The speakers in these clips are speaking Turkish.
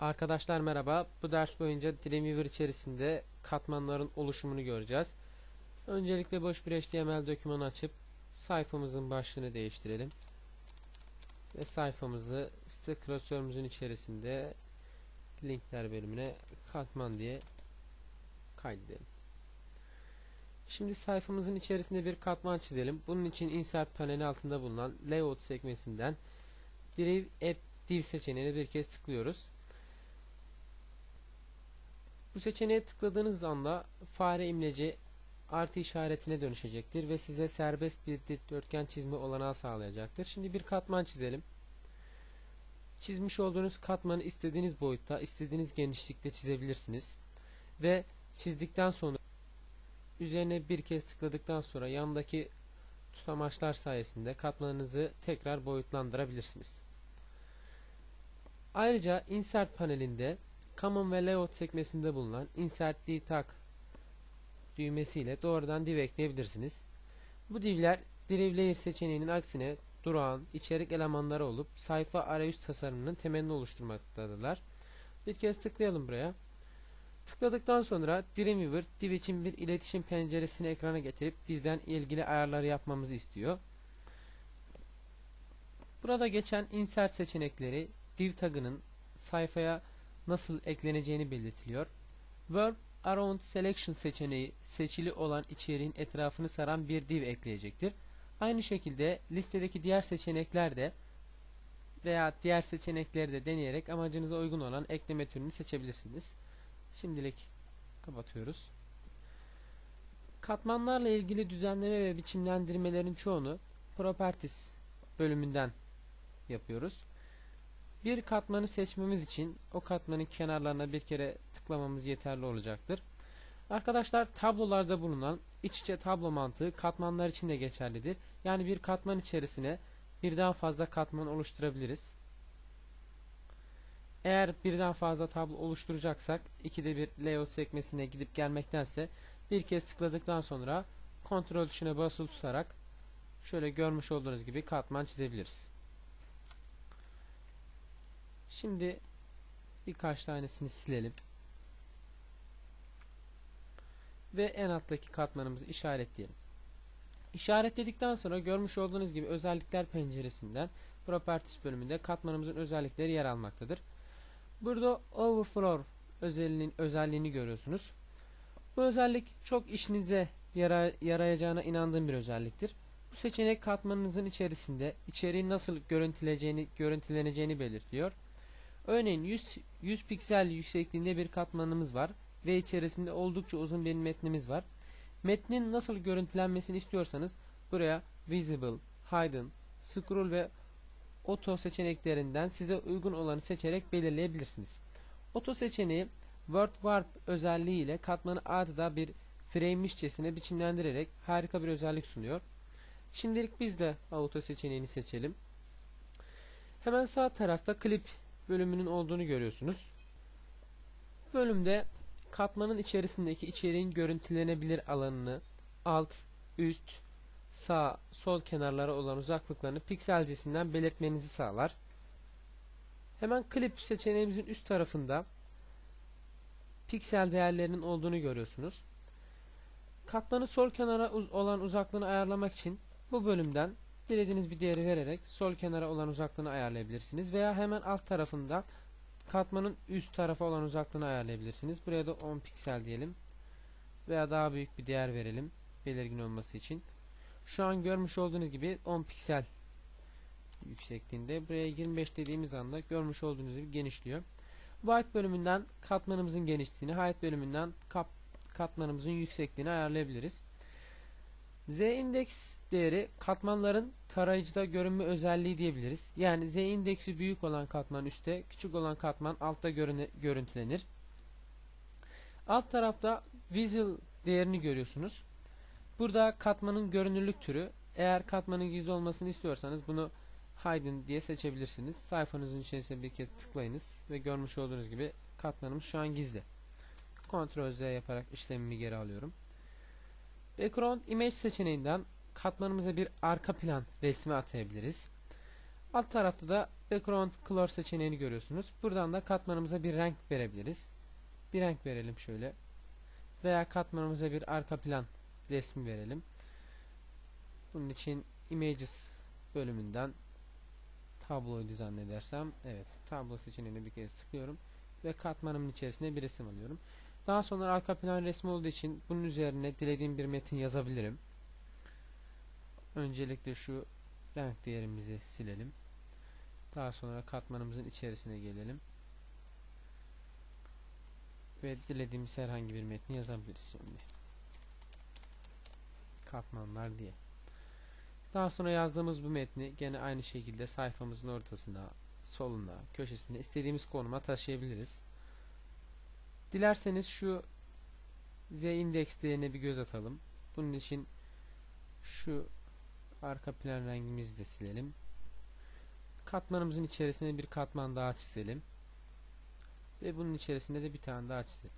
Arkadaşlar merhaba. Bu ders boyunca Dreamweaver içerisinde katmanların oluşumunu göreceğiz. Öncelikle boş bir HTML dokümanı açıp sayfamızın başlığını değiştirelim. Ve sayfamızı site klasörümüzün içerisinde linkler bölümüne katman diye kaydedelim. Şimdi sayfamızın içerisinde bir katman çizelim. Bunun için insert paneli altında bulunan layout sekmesinden Drive App Div seçeneğine bir kez tıklıyoruz. Bu seçeneğe tıkladığınız anda fare imleci artı işaretine dönüşecektir ve size serbest bir dikdörtgen çizme olanağı sağlayacaktır. Şimdi bir katman çizelim. Çizmiş olduğunuz katmanı istediğiniz boyutta, istediğiniz genişlikte çizebilirsiniz. Ve çizdikten sonra üzerine bir kez tıkladıktan sonra yandaki tutamaçlar sayesinde katmanınızı tekrar boyutlandırabilirsiniz. Ayrıca Insert panelinde Common ve Layout sekmesinde bulunan Insert Div düğmesiyle doğrudan div ekleyebilirsiniz. Bu divler Div Layer seçeneğinin aksine durağan, içerik elemanları olup sayfa arayüz tasarımının temelini oluşturmaktadırlar. Bir kez tıklayalım buraya. Tıkladıktan sonra Dreamweaver div için bir iletişim penceresini ekrana getirip bizden ilgili ayarları yapmamızı istiyor. Burada geçen insert seçenekleri div tagının sayfaya nasıl ekleneceğini belirtiliyor. Verb Around Selection seçeneği seçili olan içeriğin etrafını saran bir div ekleyecektir. Aynı şekilde listedeki diğer seçenekler de veya diğer seçenekleri de deneyerek amacınıza uygun olan ekleme türünü seçebilirsiniz. Şimdilik kapatıyoruz. Katmanlarla ilgili düzenleme ve biçimlendirmelerin çoğunu Properties bölümünden yapıyoruz. Bir katmanı seçmemiz için o katmanın kenarlarına bir kere tıklamamız yeterli olacaktır. Arkadaşlar tablolarda bulunan iç içe tablo mantığı katmanlar için de geçerlidir. Yani bir katman içerisine birden fazla katman oluşturabiliriz. Eğer birden fazla tablo oluşturacaksak ikide bir layout sekmesine gidip gelmektense bir kez tıkladıktan sonra kontrol tuşuna basılı tutarak şöyle görmüş olduğunuz gibi katman çizebiliriz. Şimdi birkaç tanesini silelim. Ve en alttaki katmanımızı işaretleyelim. İşaretledikten sonra görmüş olduğunuz gibi özellikler penceresinden Properties bölümünde katmanımızın özellikleri yer almaktadır. Burada Overflow özelliğini, özelliğini görüyorsunuz. Bu özellik çok işinize yara, yarayacağına inandığım bir özelliktir. Bu seçenek katmanınızın içerisinde içeriğin nasıl görüntüleneceğini, görüntüleneceğini belirtiyor. Örneğin 100, 100 piksel yüksekliğinde bir katmanımız var ve içerisinde oldukça uzun bir metnimiz var. Metnin nasıl görüntülenmesini istiyorsanız buraya Visible, Hidden, Scroll ve Auto seçeneklerinden size uygun olanı seçerek belirleyebilirsiniz. Auto seçeneği Word Warp özelliği ile katmanı adeta bir frame'mişçesine biçimlendirerek harika bir özellik sunuyor. Şimdilik biz de Auto seçeneğini seçelim. Hemen sağ tarafta Clip bölümünün olduğunu görüyorsunuz. Bölümde katmanın içerisindeki içeriğin görüntülenebilir alanını alt, üst, sağ, sol kenarlara olan uzaklıklarını piksel cinsinden belirtmenizi sağlar. Hemen klip seçeneğimizin üst tarafında piksel değerlerinin olduğunu görüyorsunuz. Katmanı sol kenara olan uzaklığını ayarlamak için bu bölümden dilediğiniz bir değeri vererek sol kenara olan uzaklığını ayarlayabilirsiniz. Veya hemen alt tarafında katmanın üst tarafa olan uzaklığını ayarlayabilirsiniz. Buraya da 10 piksel diyelim. Veya daha büyük bir değer verelim. Belirgin olması için. Şu an görmüş olduğunuz gibi 10 piksel yüksekliğinde. Buraya 25 dediğimiz anda görmüş olduğunuz gibi genişliyor. White bölümünden katmanımızın genişliğini, height bölümünden kap, katmanımızın yüksekliğini ayarlayabiliriz. Z indeks değeri katmanların tarayıcıda görünme özelliği diyebiliriz. Yani Z indeksi büyük olan katman üstte, küçük olan katman altta görüntülenir. Alt tarafta visual değerini görüyorsunuz. Burada katmanın görünürlük türü. Eğer katmanın gizli olmasını istiyorsanız bunu hidden diye seçebilirsiniz. Sayfanızın içerisine bir kez tıklayınız ve görmüş olduğunuz gibi katmanımız şu an gizli. Ctrl Z yaparak işlemimi geri alıyorum. Background Image seçeneğinden katmanımıza bir arka plan resmi atayabiliriz. Alt tarafta da Background Color seçeneğini görüyorsunuz. Buradan da katmanımıza bir renk verebiliriz. Bir renk verelim şöyle. Veya katmanımıza bir arka plan resmi verelim. Bunun için Images bölümünden tabloyu zannedersem evet tablo seçeneğine bir kez tıklıyorum ve katmanımın içerisine bir resim alıyorum. Daha sonra arka plan resmi olduğu için bunun üzerine dilediğim bir metin yazabilirim. Öncelikle şu renk değerimizi silelim. Daha sonra katmanımızın içerisine gelelim. Ve dilediğimiz herhangi bir metni yazabiliriz şimdi. Katmanlar diye. Daha sonra yazdığımız bu metni gene aynı şekilde sayfamızın ortasına, soluna, köşesine istediğimiz konuma taşıyabiliriz. Dilerseniz şu z indeks değerine bir göz atalım. Bunun için şu arka plan rengimizi de silelim. Katmanımızın içerisine bir katman daha çizelim. Ve bunun içerisinde de bir tane daha çizelim.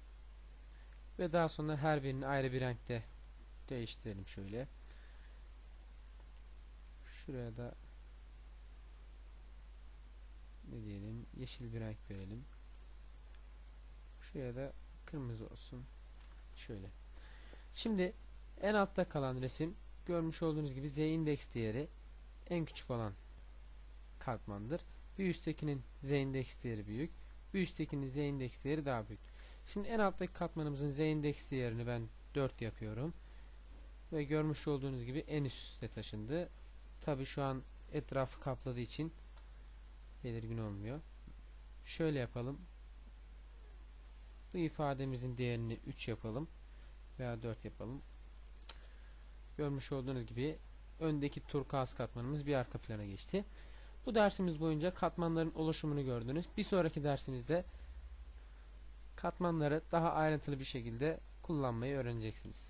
Ve daha sonra her birini ayrı bir renkte değiştirelim şöyle. Şuraya da ne diyelim yeşil bir renk verelim. Şuraya da kırmızı olsun. Şöyle. Şimdi en altta kalan resim görmüş olduğunuz gibi z indeks değeri en küçük olan katmandır. Bir üsttekinin z indeks değeri büyük. Bir üsttekinin z indeks değeri daha büyük. Şimdi en alttaki katmanımızın z indeks değerini ben 4 yapıyorum. Ve görmüş olduğunuz gibi en üste taşındı. Tabi şu an etrafı kapladığı için belirgin olmuyor. Şöyle yapalım. Bu ifademizin değerini 3 yapalım. Veya 4 yapalım. Görmüş olduğunuz gibi öndeki turkuaz katmanımız bir arka plana geçti. Bu dersimiz boyunca katmanların oluşumunu gördünüz. Bir sonraki dersimizde katmanları daha ayrıntılı bir şekilde kullanmayı öğreneceksiniz.